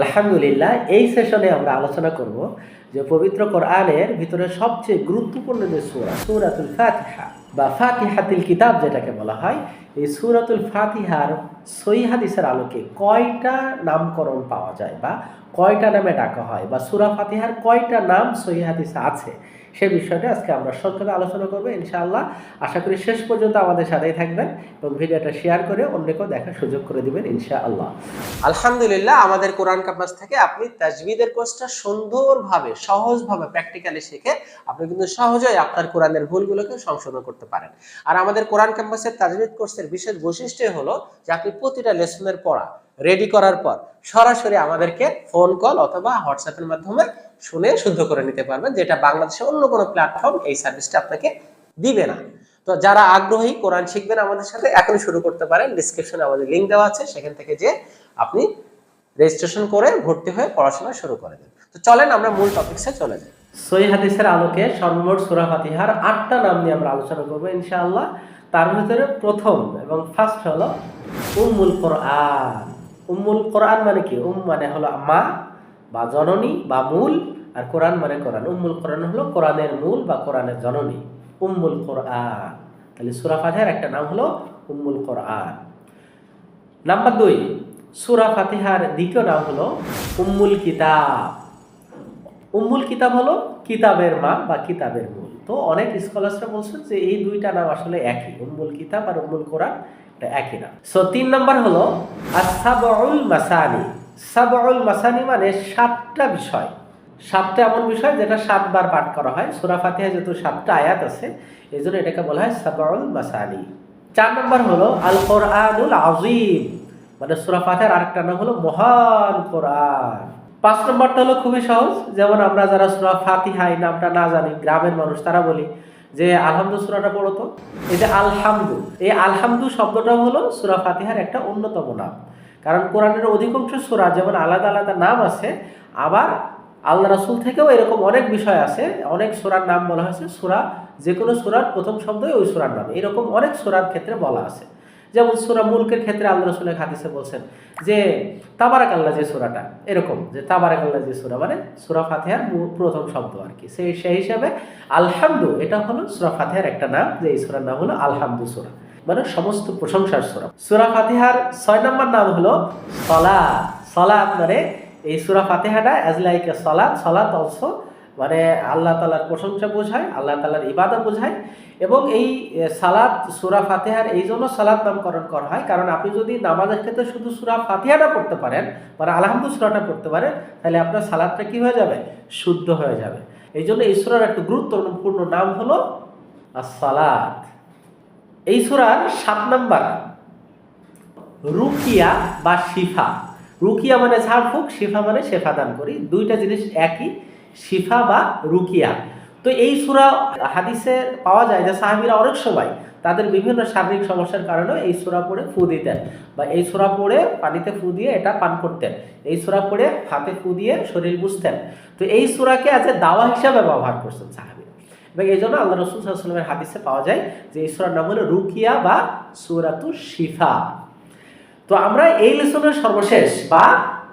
আলহামদুলিল্লাহ, এই সেশনে আমরা আলোচনা করব যে পবিত্র কোরআনের ভিতরে সবচেয়ে গুরুত্বপূর্ণ যে সুরা, সুরাতুল ফাতিহা বা ফাতিহাতিল কিতাব যেটাকে বলা হয়, এই সুরাতুল ফাতিহার সই হাদিসের আলোকে কয়টা নামকরণ পাওয়া যায় বা কয়টা নামে ডাকা হয় বা সুরা ফাতিহার কয়টা নাম সই আছে? সে বিষয়টা আজকে আমরা সংক্ষেপে আলোচনা করব, ইনশাআল্লাহ। আশা করি শেষ পর্যন্ত আমাদের সাথেই থাকবেন এবং ভিডিওটা শেয়ার করে অন্যকেও দেখার সুযোগ করে দিবেন, ইনশাআল্লাহ। আলহামদুলিল্লাহ, আমাদের কোরআন ক্যাম্পাস থেকে আপনি তাজবিদের কোর্সটা সুন্দরভাবে, সহজভাবে প্র্যাকটিক্যালি শিখে আপনি কিন্তু সহজেই আপনার কোরআনের ভুলগুলোকে সংশোধন করতে পারেন। আর আমাদের কোরআন ক্যাম্পাসের তাজবিদ কোর্সের বিশেষ বৈশিষ্ট্য হলো যে আপনি প্রতিটা লেসনের পড়া রেডি করার পর সরাসরি আমাদেরকে ফোন কল অথবা হোয়াটসঅ্যাপের মাধ্যমে শুনে শুদ্ধ করে নিতে পারবেন, যেটা বাংলাদেশে অন্য কোনো প্ল্যাটফর্ম এই সার্ভিসটা আপনাকে দিবে না। তো যারা আগ্রহী কোরআন শিখবেন আমাদের সাথে, এখনই শুরু করতে পারেন। ডিসক্রিপশনে আমাদের লিঙ্ক দেওয়া আছে, সেখান থেকে যে আপনি রেজিস্ট্রেশন করে ভর্তি হয়ে পড়াশোনা শুরু করে দেন। তো চলেন আমরা মূল টপিকসে চলে যাই। সই হাদিসের আলোকে সর্বমোট সূরা ফাতিহার আটটা নাম নিয়ে আমরা আলোচনা করব ইনশাআল্লাহ। তার ভিতরে প্রথম এবং ফার্স্ট হলো উম্মুল কোরআন। উম্মুল কোরআন মানে কি? উম মানে হলো মা বা জননী বা মূল, আর কোরআন মানে কোরআন। উম্মুল কোরআন হলো কোরআনের মূল বা কোরআনের জননী। উম্মুল কোরআন। তাহলে সূরা ফাতিহার একটা নাম হলো উম্মুল কোরআন। নাম্বার দুই, সূরা ফাতিহার দ্বিতীয় নাম হলো উম্মুল কিতাব। উম্মুল কিতাব হলো কিতাবের মা বা কিতাবের মূল। তো অনেক স্কলার্সরা বলছেন যে এই দুইটা নাম আসলে একই, উম্মুল কিতাব আর উম্মুল কোরআন এটা একই নাম। সো তিন নম্বর হলো আসাবউল মাসানি। সাবউল মাসানি মানে সাতটা বিষয়। সাতটা এমন বিষয় যেটা সাতবার পাঠ করা হয়। সূরা ফাতিহা যেহেতু সাতটা আয়াত আছে এই জন্য এটাকে বলা হয় সাবউল মাসানি। চার নম্বর হলো আল কোরআনুল আজিম মানে সূরা ফাতিহার আরেকটা নাম হলো মহান কোরআন। পাঁচ নম্বরটা হলো খুবই সহজ। যেমন আমরা যারা সুরা ফাতিহা এই নামটা না জানি, গ্রামের মানুষ, তারা বলি যে আলহামদু সুরাটা পড়ো তো। এই যে আলহামদু এই আলহামদু শব্দটা হলো সুরা ফাতিহার একটা অন্যতম নাম। কারণ কোরআনের অধিকাংশ সুরা যেমন আলাদা আলাদা নাম আছে, আবার আল্লাহ রাসুল থেকেও এরকম অনেক বিষয় আছে, অনেক সুরার নাম বলা হয়েছে। সুরা যে কোনো সুরার প্রথম শব্দই ওই সুরার নাম। এরকম অনেক সুরার ক্ষেত্রে বলা আছে। যেমন সুরা মুলকের ক্ষেত্রে আল্লাহ রসুলের হাদিসে বলছেন যে তাবারাক আল্লাহ যে সুরাটা, এরকম যে তাবারাক আল্লাহ যে সুরা মানে সুরা ফাতিহার প্রথম শব্দ আর কি। সেই সেই হিসাবে আলহামদু, এটা হলো সুরা ফাতিহার একটা নাম, যে এই সুরার নাম হলো আলহামদু সুরা মানে সমস্ত প্রশংসার সুরা। সুরা ফাতিহার ছয় নম্বর নাম হলো সলা সলাৎ মানে এই সুরা ফাতেহাটা অ্যাজ লাইক এ সলাৎ সলাৎ অলসো মানে আল্লাহ তালার প্রশংসা বোঝায়, আল্লাহ তালার ইবাদা বোঝায় এবং এই সালাদ সুরা ফাতেহার এই জন্য সালাদ নামকরণ করা হয়। কারণ আপনি যদি নামাজের ক্ষেত্রে শুধু সুরা ফাতিহাটা পড়তে পারেন মানে আলহামদু সুরাটা পড়তে পারেন, তাহলে আপনার সালাদটা কি হয়ে যাবে? শুদ্ধ হয়ে যাবে। এই জন্য এই সুরার একটা গুরুত্বপূর্ণ নাম হলো সালাদ এই সুরার সাত নাম্বার, রুকিয়া বা শিফা। রুকিয়া মানে ঝাড়ফুঁক, শিফা মানে শেফা দান করি। দুইটা জিনিস একই। শিফা বা রুকিয়া। তো এই সুরা হাদিসে পাওয়া যায় যে সাহাবিরা অনেক সময় তাদের বিভিন্ন শারীরিক সমস্যার কারণে এই সুরা পড়ে ফু দিতেন বা এই সুরা পড়ে পানিতে ফু দিয়ে এটা পান করতেন। এই সুরা পড়ে হাতে ফু দিয়ে শরীর বুঝতেন। তো এই সুরাকে আজ দাওয়া হিসাবে ব্যবহার করছেন সাহাবিরা। এবং এই জন্য আল্লাহ রসুল সাল্লামের হাদিসে পাওয়া যায় যে এই সুরার নাম হলো রুকিয়া বা সুরাতু শিফা। তো আমরা এই লেসনের সর্বশেষ বা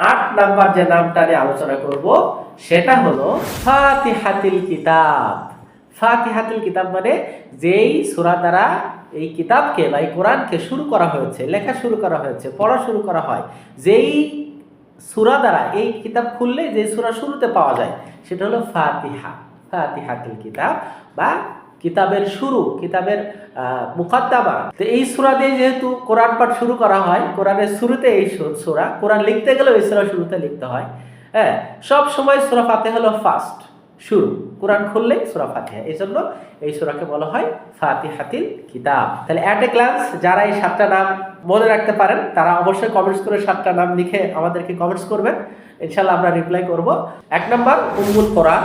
আট নাম্বার যে নামটা নিয়ে আলোচনা করব, সেটা হলো ফাতিহাতিল কিতাব। ফাতিহাতিল কিতাব মানে যেই সূরা দ্বারা এই কিতাবকে বা এই কোরআনকে শুরু করা হয়েছে, লেখা শুরু করা হয়েছে, পড়া শুরু করা হয়, যেই সূরা দ্বারা এই কিতাব খুললে যে সূরা শুরুতে পাওয়া যায়, সেটা হলো ফাতিহা, ফাতিহাতুল কিতাব বা কিতাবের শুরু কিতাবের আহ, তো এই সুরা দিয়ে যেহেতু কোরআন পাঠ শুরু করা হয় কোরআনের শুরুতে এই সুরা কোরআন লিখতে গেলেও এই সূরা শুরুতে লিখতে হয়। হ্যাঁ সব সময় সূরা ফাতিহা হলো ফার্স্ট শুরু। কোরআন খুললেই সূরা ফাতিহা। এই জন্য এই সুরাকে বলা হয় ফাতিহাতিল কিতাব। তাহলে অ্যাট এ গ্লান্স যারা এই সাতটা নাম মনে রাখতে পারেন তারা অবশ্যই কমেন্টস করে সাতটা নাম লিখে আমাদেরকে কমেন্টস করবেন। ইনশাল্লাহ আমরা রিপ্লাই করব। এক নম্বর উম্মুল কোরআন।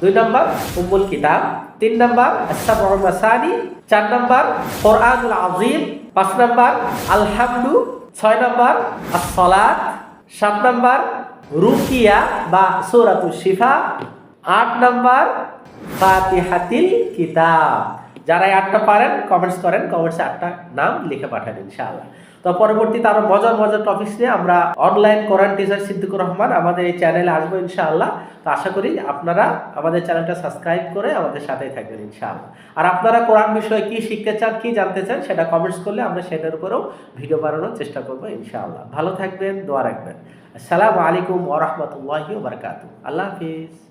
দুই নম্বর উম্মুল কিতাব। তিন নম্বর মাসানি, চার নম্বর কোরআনুল আজিম পাঁচ নম্বর আলহামদু, ছয় নম্বর আসসালাত, সাত নম্বর রুকিয়া বা সূরাতুশ শিফা, আট নম্বর ফাতিহাতিল কিতাব। যারা আটটা পারেন কমেন্টস করেন কমেন্টসে আটটা নাম লিখে পাঠান ইনশাআল্লাহ। তো পরবর্তীতে আরও মজার মজার টপিকস নিয়ে আমরা online Quran teacher Siddiqur Rahman আমাদের এই চ্যানেলে আসব ইনশাআল্লাহ। তো আশা করি আপনারা আমাদের চ্যানেলটা সাবস্ক্রাইব করে আমাদের সাথেই থাকবেন ইনশাআল্লাহ। আর আপনারা কোরআন বিষয়ে কি শিখতে চান, কি জানতে চান, সেটা কমেন্টস করলে আমরা সেটার উপরেও ভিডিও বানানোর চেষ্টা করব ইনশাআল্লাহ। ভালো থাকবেন, দোয়া রাখবেন। আসসালামু আলাইকুম ওরহমতুল্লাহি বারকাতু আল্লাহ হাফিজ।